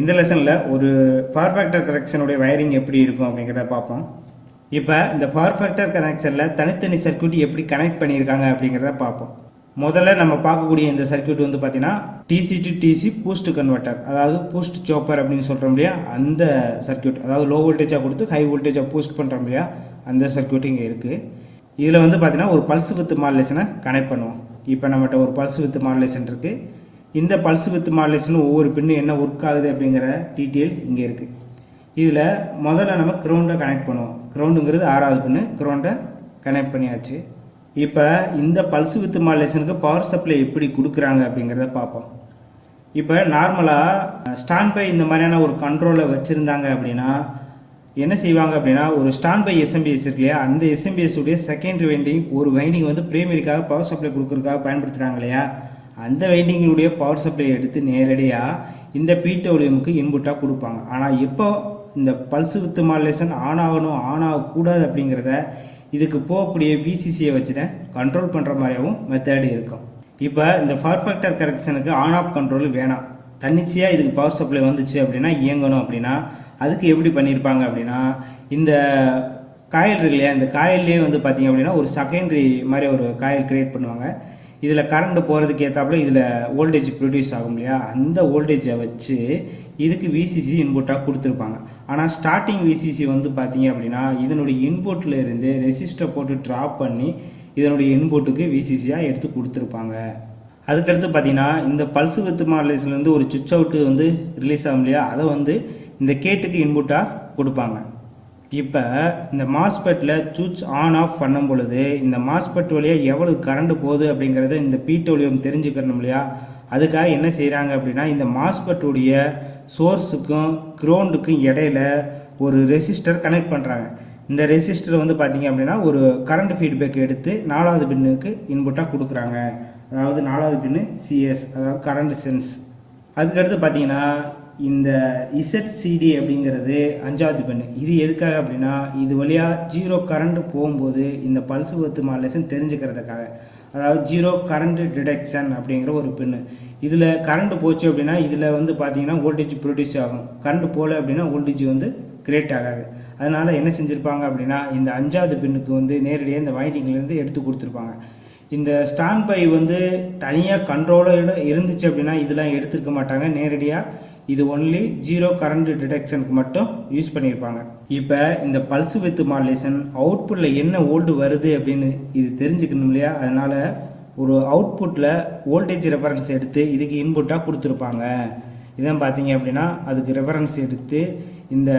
இந்த லெசனில் ஒரு பவர் ஃபேக்டர் கரெக்ஷனுடைய வயரிங் எப்படி இருக்கும் அப்படிங்கிறத பார்ப்போம். இப்போ இந்த பவர் ஃபேக்டர் கனெக்ஷனில் தனித்தனி சர்க்கியூட் எப்படி கனெக்ட் பண்ணியிருக்காங்க அப்படிங்கிறத பார்ப்போம். முதல்ல நம்ம பார்க்கக்கூடிய இந்த சர்க்கியூட் வந்து பார்த்தீங்கன்னா DC to DC boost converter அதாவது பூஸ்ட் சோப்பர் அப்படின்னு சொல்கிறோம் இல்லையா? அந்த சர்க்கியூட் அதாவது லோ வோல்டேஜாக கொடுத்து ஹை வோல்டேஜாக பூஸ்ட் பண்ணுறோம் இல்லையா? அந்த சர்க்கியூட் இங்கே இருக்குது இதில் வந்து பார்த்தீங்கன்னா ஒரு பல்ஸ் வித் மாடுலேஷனை கனெக்ட் பண்ணுவோம். இப்போ நம்மகிட்ட ஒரு பல்ஸ் வித் மாடுலேஷன் இருக்குது இந்த பல்ஸ் வித் மாடலேஷன் ஒவ்வொரு பின்னு என்ன ஒர்க் ஆகுது அப்படிங்கிற டீட்டெயில் இங்கே இருக்குது இதில் முதல்ல நம்ம க்ரௌண்டை கனெக்ட் பண்ணுவோம். க்ரௌண்டுங்கிறது ஆறாவது பின்னு க்ரௌண்டை கனெக்ட் பண்ணியாச்சு. இப்போ இந்த பல்ஸ் வித் மாடலேஷனுக்கு பவர் சப்ளை எப்படி கொடுக்குறாங்க அப்படிங்கிறத பார்ப்போம். இப்போ நார்மலாக ஸ்டாண்ட் பை இந்த மாதிரியான ஒரு கண்ட்ரோலை வச்சுருந்தாங்க அப்படின்னா என்ன செய்வாங்க அப்படின்னா ஒரு ஸ்டாண்ட் பை எஸ்எம்பிஎஸ் இருக்கு இல்லையா அந்த எஸ்எம்பிஎஸ் உடைய செகண்டரி வைண்டிங் ஒரு வைண்டிங் வந்து பிரைமரிக்காக பவர் சப்ளை கொடுக்குறதுக்காக பயன்படுத்துகிறாங்க இல்லையா அந்த வைண்டிங்கினுடைய பவர் சப்ளை எடுத்து நேரடியாக இந்த பிடபிள்யூஎம்க்கு இன்புட்டாக கொடுப்பாங்க. ஆனால் எப்போ இந்த பல்ஸ் வித் மாடுலேஷன் ஆன் ஆகணும் ஆன் ஆகக்கூடாது அப்படிங்கிறத இதுக்கு போகக்கூடிய பிசிசியை வச்சு தான் கண்ட்ரோல் பண்ணுற மாதிரியாகவும் மெத்தட் இருக்கும். இப்போ இந்த பவர் ஃபேக்டர் கரெக்ஷனுக்கு ஆன் ஆஃப் கண்ட்ரோல் வேணாம். தன்னிச்சையாக இதுக்கு பவர் சப்ளை வந்துச்சு அப்படின்னா இயங்கணும் அப்படின்னா அதுக்கு எப்படி பண்ணியிருப்பாங்க அப்படின்னா இந்த காயில் இருக்கு இல்லையா இந்த காயிலே வந்து பார்த்தீங்க அப்படின்னா ஒரு செகண்டரி மாதிரி ஒரு காயில் கிரியேட் பண்ணுவாங்க. இதில் கரண்ட் போகிறதுக்கு ஏற்றாப்புல இதில் வோல்டேஜ் ப்ரொடியூஸ் ஆகும் இல்லையா? அந்த வோல்டேஜை வச்சு இதுக்கு விசிசி இன்புட்டாக கொடுத்துருப்பாங்க. ஆனால் ஸ்டார்டிங் விசிசி வந்து பார்த்தீங்க அப்படின்னா இதனுடைய இன்புட்டில் இருந்து ரெசிஸ்டர் போட்டு ட்ராப் பண்ணி இதனுடைய இன்புட்டுக்கு விசிசியாக எடுத்து கொடுத்துருப்பாங்க. அதுக்கடுத்து பார்த்தீங்கன்னா இந்த பல்ஸ் வித் மாடலேஷன்லேருந்து ஒரு சுவிட்ச் அவுட்டு வந்து ரிலீஸ் ஆகும் இல்லையா? அதை வந்து இந்த கேட்டுக்கு இன்புட்டாக கொடுப்பாங்க. இப்போ இந்த மாஸ்பெட்டில் சுவிட்ச் ஆன் ஆஃப் பண்ணும் பொழுது இந்த மாஸ்பெட் வழியாக எவ்வளவு கரண்ட் போகுது அப்படிங்கிறத இந்த பீட்டோலியம் தெரிஞ்சுக்கணும் இல்லையா? அதுக்காக என்ன செய்கிறாங்க அப்படின்னா இந்த மாஸ்பெட்டுடைய சோர்ஸுக்கும் க்ரௌண்டுக்கும் இடையில ஒரு ரெசிஸ்டர் கனெக்ட் பண்ணுறாங்க இந்த ரெசிஸ்டர் வந்து பார்த்தீங்க அப்படின்னா ஒரு கரண்ட் ஃபீட்பேக் எடுத்து நாலாவது பின்னுக்கு இன்புட்டாக கொடுக்குறாங்க. அதாவது நாலாவது பின்னு சிஎஸ் அதாவது கரண்ட் சென்ஸ் அதுக்கடுத்து பார்த்தீங்கன்னா இந்த இசட்சிடி அப்படிங்கிறது அஞ்சாவது பெண் இது எதுக்காக அப்படின்னா இது வழியாக ஜீரோ கரண்ட்டு போகும்போது இந்த பல்ஸ் ஒத்து மாடலேஷன் தெரிஞ்சுக்கிறதுக்காக. அதாவது ஜீரோ கரண்ட் டிடெக்ஷன் அப்படிங்கிற ஒரு பின்னு இதில் கரண்ட் போச்சு அப்படின்னா இதில் வந்து பார்த்தீங்கன்னா வோல்டேஜ் ப்ரொடியூஸ் ஆகும். கரண்ட் போகல அப்படின்னா வோல்டேஜ் வந்து கிரியேட் ஆகாது. அதனால் என்ன செஞ்சுருப்பாங்க அப்படின்னா இந்த அஞ்சாவது பின்னுக்கு வந்து நேரடியாக இந்த வைண்டிங்லேருந்து எடுத்து கொடுத்துருப்பாங்க. இந்த ஸ்டாண்ட் பை வந்து தனியாக கண்ட்ரோலோட இருந்துச்சு அப்படின்னா இதெல்லாம் எடுத்துருக்க மாட்டாங்க. நேரடியாக இது ஒன்லி ஜீரோ கரண்ட் டிடெக்ஷனுக்கு மட்டும் யூஸ் பண்ணியிருப்பாங்க. இப்போ இந்த பல்ஸ் வித் மாடுலேஷன் அவுட்புட்டில் என்ன ஓல்டு வருது அப்படின்னு இது தெரிஞ்சுக்கணும் இல்லையா? அதனால் ஒரு அவுட்புட்டில் வோல்டேஜ் ரெஃபரன்ஸ் எடுத்து இதுக்கு இன்புட்டாக கொடுத்துருப்பாங்க. இதான் பார்த்தீங்க அப்படின்னா அதுக்கு ரெஃபரன்ஸ் எடுத்து இந்த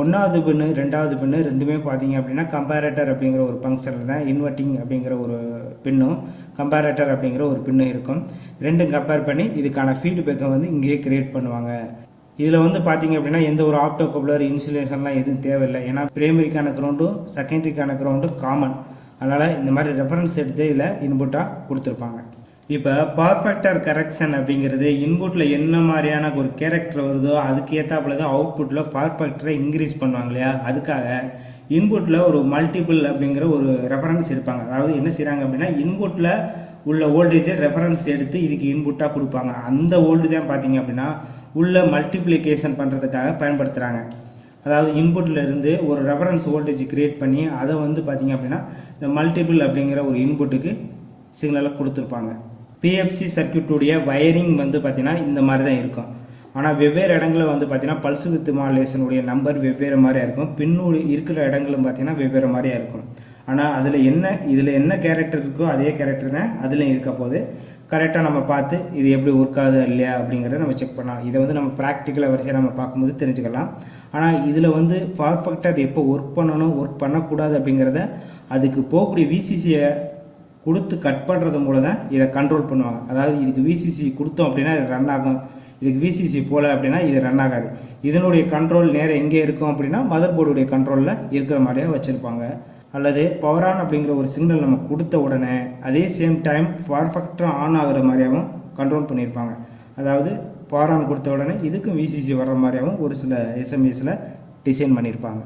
ஒன்றாவது பின்னு ரெண்டாவது பின்னு ரெண்டுமே பார்த்தீங்க அப்படின்னா கம்பேரேட்டர் அப்படிங்கிற ஒரு ஃபங்க்ஷனில் தான் இன்வெர்ட்டிங் அப்படிங்கிற ஒரு பின்னும் கம்பேரேட்டர் அப்படிங்கிற ஒரு பின்னு இருக்கும். ரெண்டும் கம்பேர் பண்ணி இதுக்கான ஃபீட்பேக்கை வந்து இங்கேயே கிரியேட் பண்ணுவாங்க. இதில் வந்து பார்த்தீங்க அப்படின்னா எந்த ஒரு ஆப்டோ கப்ளர் இன்சுலேஷன்லாம் எதுவும் தேவையில்லை. ஏன்னா பிரைமரிக்கான கிரவுண்டும் செகண்டரிக்கான கிரவுண்டும் காமன் அதனால் இந்த மாதிரி ரெஃபரன்ஸ் எடுத்து இதில் இன்புட்டாக கொடுத்துருப்பாங்க. இப்போ பர்ஃபெக்டர் கரெக்ஷன் அப்படிங்கிறது இன்புட்டில் என்ன மாதிரியான ஒரு கேரக்டர் வருதோ அதுக்கு ஏற்றாப்புல தான் அவுட்புட்டில் பர்ஃபெக்டரை இன்க்ரீஸ் பண்ணுவாங்க இல்லையா? அதுக்காக இன்புட்டில் ஒரு மல்டிபிள் அப்படிங்கிற ஒரு ரெஃபரன்ஸ் எடுப்பாங்க. அதாவது என்ன செய்கிறாங்க அப்படின்னா இன்புட்டில் உள்ள ஓல்டேஜை ரெஃபரன்ஸ் எடுத்து இதுக்கு இன்புட்டாக கொடுப்பாங்க. அந்த ஓல்டு தான் பார்த்தீங்க அப்படின்னா உள்ள மல்டிப்ளிகேஷன் பண்ணுறதுக்காக பயன்படுத்துகிறாங்க அதாவது இன்புட்டில் இருந்து ஒரு ரெஃபரன்ஸ் வோல்டேஜ் கிரியேட் பண்ணி அதை வந்து பார்த்தீங்க அப்படின்னா இந்த மல்டிபிள் அப்படிங்கிற ஒரு இன்புட்டுக்கு சிக்னலை கொடுத்துருப்பாங்க. பிஎஃப்சி சர்க்கியூட்டுடைய வயரிங் வந்து பார்த்திங்கன்னா இந்த மாதிரி தான் இருக்கும். ஆனால் வெவ்வேறு இடங்களில் வந்து பார்த்திங்கன்னா பல்ஸ் வித் மாடுலேஷனுடைய நம்பர் வெவ்வேறு மாதிரியாக இருக்கும். பின்னோடு இருக்கிற இடங்களும் பார்த்திங்கன்னா வெவ்வேறு மாதிரியாக இருக்கும். ஆனால் அதில் என்ன இதில் என்ன கேரக்டர் இருக்கோ அதே கேரக்டர் தான் அதுலேயும் இருக்க போது கரெக்டாக நம்ம பார்த்து இது எப்படி ஒர்க் ஆகுது இல்லையா அப்படிங்கிறத நம்ம செக் பண்ணலாம். இதை வந்து நம்ம ப்ராக்டிக்கலாக வரிசையாக நம்ம பார்க்கும்போது தெரிஞ்சுக்கலாம். ஆனால் இதில் வந்து பர்ஃபெக்டாக எப்போ ஒர்க் பண்ணணும் ஒர்க் பண்ணக்கூடாது அப்படிங்கிறத அதுக்கு போகக்கூடிய விசிசியை கொடுத்து கட் பண்ணுறது மூலம் தான் இதை கண்ட்ரோல் பண்ணுவாங்க. அதாவது இதுக்கு விசிசி கொடுத்தோம் அப்படின்னா இது ரன் ஆகும். இதுக்கு விசிசி போல் அப்படின்னா இது ரன் ஆகாது. இதனுடைய கண்ட்ரோல் நேரம் எங்கே இருக்கும் அப்படின்னா மதர் போர்டுடைய கண்ட்ரோலில் இருக்கிற மாதிரியே வச்சுருப்பாங்க. அல்லது பவரான் அப்படிங்கிற ஒரு சிக்னல் நம்ம கொடுத்த உடனே அதே சேம் டைம் பர்ஃபெக்டாக ஆன் ஆகிற மாதிரியாகவும் கண்ட்ரோல் பண்ணியிருப்பாங்க. அதாவது பவர் ஆன் கொடுத்த உடனே இதுக்கும் விசிசி வர்ற மாதிரியாகவும் ஒரு சில எஸ்எம்எஸில் டிசைன் பண்ணியிருப்பாங்க.